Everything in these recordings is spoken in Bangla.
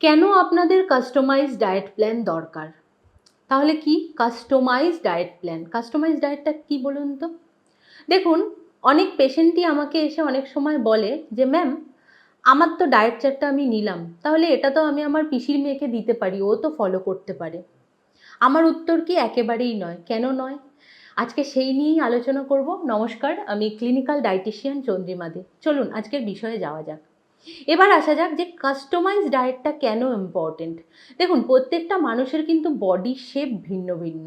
কেন আপনাদের কাস্টমাইজ ডায়েট প্ল্যান দরকার? তাহলে কি কাস্টমাইজ ডায়েট প্ল্যান কাস্টমাইজ ডায়েটটা কি বলুন তো? দেখুন, অনেক পেশেন্টই আমাকে এসে অনেক সময় বলে যে ম্যাম আমার তো ডায়েট চার্টটা আমি নিলাম। তাহলে এটা তো আমি আমার পিসির মেয়েকে দিতে পারি, ও তো ফলো করতে পারে। আমার উত্তর কি একেবারেই নয়। কেন নয়? আজকে সেই নিয়েই আলোচনা করব। নমস্কার, আমি ক্লিনিক্যাল ডায়েটিশিয়ান চন্দ্রিমা দে। চলুন, আজকের বিষয়ে যাওয়া যাক। এবার আসা যাক যে কাস্টমাইজ ডায়েটটা কেন ইম্পর্টেন্ট দেখুন, প্রত্যেকটা মানুষের কিন্তু বডি শেপ ভিন্ন ভিন্ন।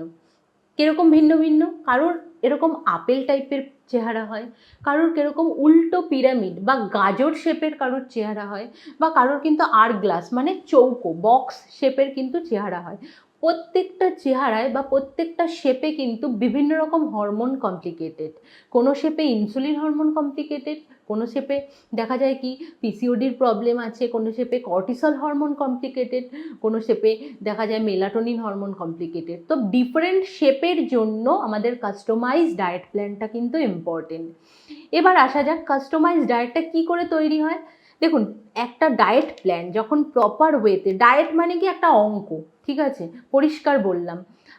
কীরকম ভিন্ন ভিন্ন? কারোর এরকম আপেল টাইপের চেহারা হয়, কারোর কীরকম উল্টো পিরামিড বা গাজর শেপের কারোর চেহারা হয়, বা কারোর কিন্তু আর গ্লাস মানে চৌকো বক্স শেপের কিন্তু চেহারা হয়। প্রত্যেকটা চেহারায় বা প্রত্যেকটা শেপে কিন্তু বিভিন্ন রকম হরমোন কমপ্লিকেটেড কোনো শেপে ইনসুলিন হরমোন কমপ্লিকেটেড কোনো শেপে দেখা যায় কি পিসিওডির প্রবলেম আছে, কোনো শেপে কর্টিসল হরমোন কমপ্লিকেটেড কোনো শেপে দেখা যায় মেলাটোনিন হরমোন কমপ্লিকেটেড তো ডিফারেন্ট শেপের জন্য আমাদের কাস্টমাইজ ডায়েট প্ল্যানটা কিন্তু ইম্পর্টেন্ট এবার আসা যাক কাস্টমাইজ ডায়েটটা কী করে তৈরি হয়? দেখুন, একটা ডায়েট প্ল্যান যখন প্রপার ওয়েতে ডায়েট মানে কি একটা অঙ্ক, ঠিক আছে? পরিষ্কার বললাম।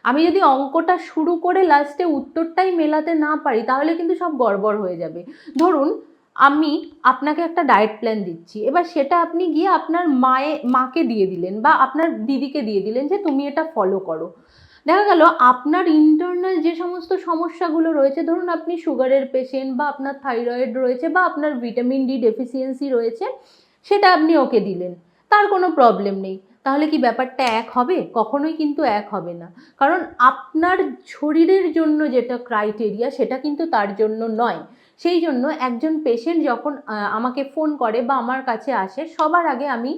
আমি যদি অঙ্কটা শুরু করে লাস্টে উত্তরটাই মেলাতে না পারি, তাহলে কিন্তু সব গড়বড় হয়ে যাবে। ধরুন, আমি আপনাকে একটা ডায়েট প্ল্যান দিচ্ছি, এবার সেটা আপনি গিয়ে আপনার মায়ে, মাকে দিয়ে দিলেন বা আপনার দিদিকে দিয়ে দিলেন যে তুমি এটা ফলো করো। দেখা গেল আপনার ইন্টারনাল যে সমস্ত সমস্যাগুলো রয়েছে, ধরুন আপনি সুগারের পেশেন্ট বা আপনার থাইরয়েড রয়েছে বা আপনার ভিটামিন ডি ডেফিসিয়েন্সি রয়েছে, সেটা আপনি ওকে দিলেন, তার কোনো প্রবলেম নেই। তাহলে কি ব্যাপারটা এক হবে? কখনোই কিন্তু এক হবে না। কারণ আপনার শরীরের জন্য যেটা ক্রাইটেরিয়া সেটা কিন্তু তার জন্য নয়। সেই জন্য একজন পেশেন্ট যখন আমাকে ফোন করে বা আমার কাছে আসে, সবার আগে আমি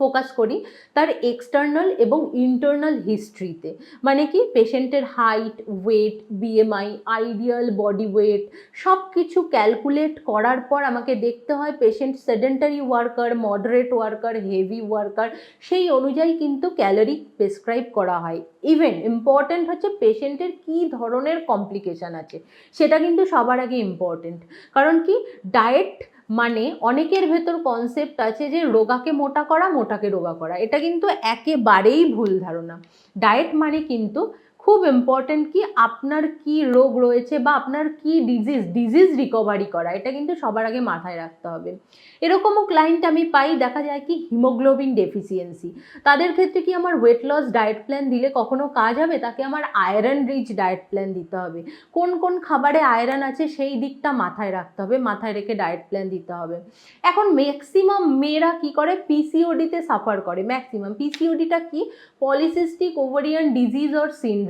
ফোকাস করি তার এক্সটার্নাল এবং ইন্টারনাল হিস্ট্রিতে মানে কি? পেশেন্টের height weight BMI ideal body weight সব কিছু ক্যালকুলেট করার পর আমাকে দেখতে হয় patient sedentary worker moderate worker heavy worker সেই অনুযায়ী কিন্তু ক্যালোরি প্রেসক্রাইব করা হয়। ইভেন ইম্পর্ট্যান্ট হচ্ছে পেশেন্টের কী ধরনের কমপ্লিকেশান আছে, সেটা কিন্তু সবার আগে ইম্পর্ট্যান্ট কারণ কি? ডায়েট মানে অনেকের ভেতর কনসেপ্ট আছে যে রোগাকে মোটা করা, মোটাকে রোগা করা। এটা কিন্তু একেবারেই ভুল ধারণা। ডায়েট মানে কিন্তু খুব ইম্পর্টেন্ট কি আপনার কি রোগ রয়েছে বা আপনার কি ডিজিজ ডিজিজ রিকভারি করা, এটা কিন্তু সবার আগে মাথায় রাখতে হবে। এরকমও ক্লায়েন্ট আমি পাই, দেখা যায় কি হিমোগ্লোবিন ডেফিসিয়েন্সি তাদের ক্ষেত্রে কি আমার ওয়েট লস ডায়েট প্ল্যান দিলে কখনো কাজ হবে? তাকে আমার আয়রন রিচ ডায়েট প্ল্যান দিতে হবে। কোন কোন খাবারে আয়রন আছে সেই দিকটা মাথায় রাখতে হবে, মাথায় রেখে ডায়েট প্ল্যান দিতে হবে। এখন ম্যাক্সিমাম মেয়েরা কি করে? পিসিওডিতে সাফার করে। ম্যাক্সিমাম পিসিওডিটা কি? Polycystic ovarian disease or syndrome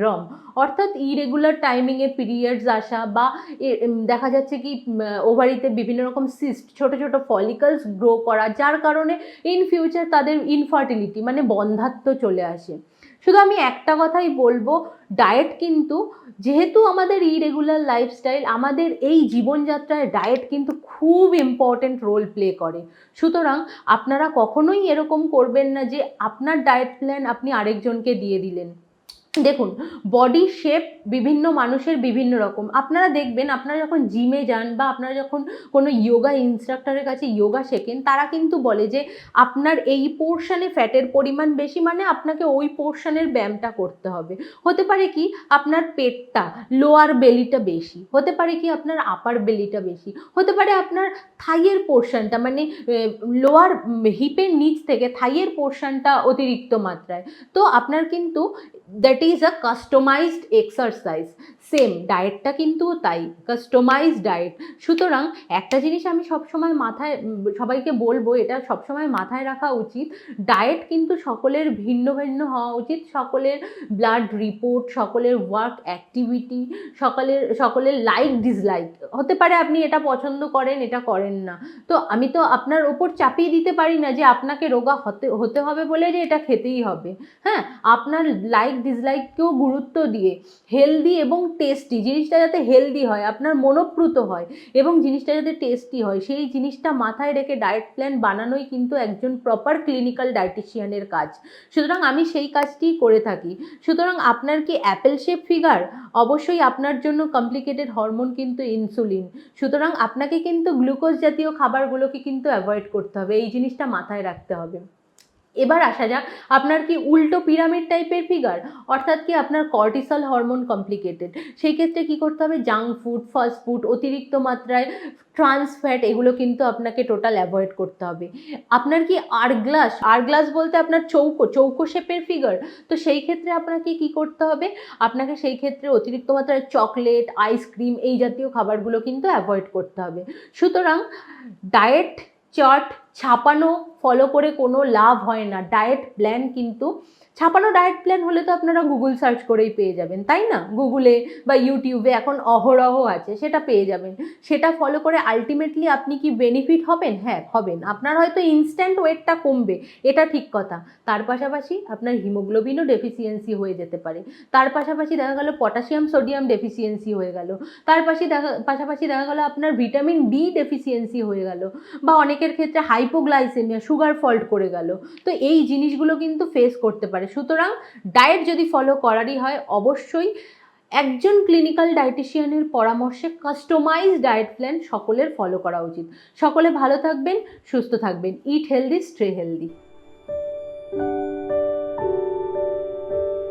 অর্থাৎ ইরেগুলার টাইমিংয়ে পিরিয়ডস আসা বা দেখা যাচ্ছে কি ওভারিতে বিভিন্ন রকম সিস্ট ছোট ছোট ফলিকলস গ্রো করা, যার কারণে ইন ফিউচার তাদের ইনফার্টিলিটি মানে বন্ধাত্ম চলে আসে। শুধু আমি একটা কথাই বলব ডায়েট কিন্তু যেহেতু আমাদের ইরেগুলার লাইফস্টাইল আমাদের এই জীবনযাত্রায় ডায়েট কিন্তু খুব ইম্পর্টেন্ট রোল প্লে করে। সুতরাং আপনারা কখনোই এরকম করবেন না যে আপনার ডায়েট প্ল্যান আপনি আরেকজনকে দিয়ে দিলেন। দেখুন বডি শেপ বিভিন্ন মানুষের বিভিন্ন রকম। আপনারা দেখবেন, আপনারা যখন জিমে যান বা আপনারা যখন কোনো যোগা ইনস্ট্রাক্টরের কাছে যোগা শেখেন, তারা কিন্তু বলে যে, আপনার এই পোর্শানে ফ্যাটের পরিমাণ বেশি মানে আপনাকে ওই পোর্শানের ব্যায়ামটা করতে হবে। হতে পারে কি, আপনার পেটটা লোয়ার বেলিটা বেশি। হতে পারে কি, আপনার আপার বেলিটা বেশি। হতে পারে আপনার থাইয়ের পোর্শনটা মানে লোয়ার হিপের নিচ থেকে থাইয়ের পোর্শনটা অতিরিক্ত মাত্রায়। তো আপনার কিন্তু that that is a customized exercise. Same ডায়েটটা কিন্তু তাই কাস্টমাইজ ডায়েট সুতরাং একটা জিনিস আমি সবসময় মাথায় সবাইকে বলব, এটা সবসময় মাথায় রাখা উচিত। ডায়েট কিন্তু সকলের ভিন্ন ভিন্ন হওয়া উচিত, সকলের ব্লাড রিপোর্ট সকলের ওয়ার্ক অ্যাক্টিভিটি সকলের সকলের লাইক ডিসলাইক হতে পারে আপনি এটা পছন্দ করেন, এটা করেন না। তো আমি তো আপনার ওপর চাপিয়ে দিতে পারি না যে আপনাকে রোগা হতে হতে হবে বলে যে এটা খেতেই হবে। হ্যাঁ আপনার লাইক ডিসলাইককেও গুরুত্ব দিয়ে হেলদি এবং টেস্টি জিনিসটা যাতে হেলদি হয়, আপনার মনোপ্রুত হয় এবং জিনিসটা যাতে টেস্টি হয়, সেই জিনিসটা মাথায় রেখে ডায়েট প্ল্যান বানানোই কিন্তু একজন প্রপার ক্লিনিক্যাল ডায়েটিশিয়ানের কাজ। সুতরাং আমি সেই কাজটিই করে থাকি। সুতরাং আপনার কি অ্যাপেল শেপ ফিগার অবশ্যই আপনার জন্য কমপ্লিকেটেড হরমোন কিন্তু ইনসুলিন সুতরাং আপনাকে কিন্তু গ্লুকোজ জাতীয় খাবারগুলোকে কিন্তু অ্যাভয়েড করতে হবে, এই জিনিসটা মাথায় রাখতে হবে। এবার আসা যাক, আপনার কি উল্টো পিরামিড টাইপের ফিগার অর্থাৎ কি আপনার কর্টিসল হরমোন কমপ্লিকেটেড সেই ক্ষেত্রে কি করতে হবে? জাঙ্ক ফুড ফাস্ট ফুড অতিরিক্ত মাত্রায় ট্রান্স ফ্যাট এগুলো কিন্তু আপনাকে টোটাল অ্যাভয়েড করতে হবে। আপনার কি আর গ্লাস আর গ্লাস বলতে আপনার চৌকো চৌকো শেপের ফিগার তো সেই ক্ষেত্রে আপনাকে কি করতে হবে? আপনাকে সেই ক্ষেত্রে অতিরিক্ত মাত্রায় চকলেট আইসক্রিম এই জাতীয় খাবারগুলো কিন্তু অ্যাভয়েড করতে হবে। সুতরাং ডায়েট চার্ট ছাপানো ফলো করে কোনো লাভ হয় না। ডায়েট প্ল্যান কিন্তু, ছাপানো ডায়েট প্ল্যান হলে তো আপনারা গুগল সার্চ করেই পেয়ে যাবেন, তাই না? গুগলে বা ইউটিউবে এখন অহরহ আছে, সেটা পেয়ে যাবেন। সেটা ফলো করে আলটিমেটলি আপনি কি বেনিফিট হবেন? হ্যাঁ হবেন। আপনার হয়তো ইনস্ট্যান্ট ওয়েটটা কমবে, এটা ঠিক কথা। তার পাশাপাশি আপনার হিমোগ্লোবিনও ডেফিসিয়েন্সি হয়ে যেতে পারে। তার পাশাপাশি দেখা গেল পটাশিয়াম সোডিয়াম ডেফিসিয়েন্সি হয়ে গেল। তার পাশে দেখা, পাশাপাশি দেখা গেল আপনার ভিটামিন ডি ডেফিসিয়েন্সি হয়ে গেল। বা অনেকের ক্ষেত্রে হাইপোগ্লাইসেমিয়া সুগার ফল্ট করে গেল। তো এই জিনিসগুলো কিন্তু ফেস করতে পারে। সুতরাং ডায়েট যদি ফলো করারই হয়, অবশ্যই একজন ক্লিনিক্যাল ডায়েটিশিয়ানের পরামর্শে কাস্টমাইজ ডায়েট প্ল্যান সকলের ফলো করা উচিত। সকলে ভালো থাকবেন, সুস্থ থাকবেন। ইট হেলদি স্ট্রে হেলদি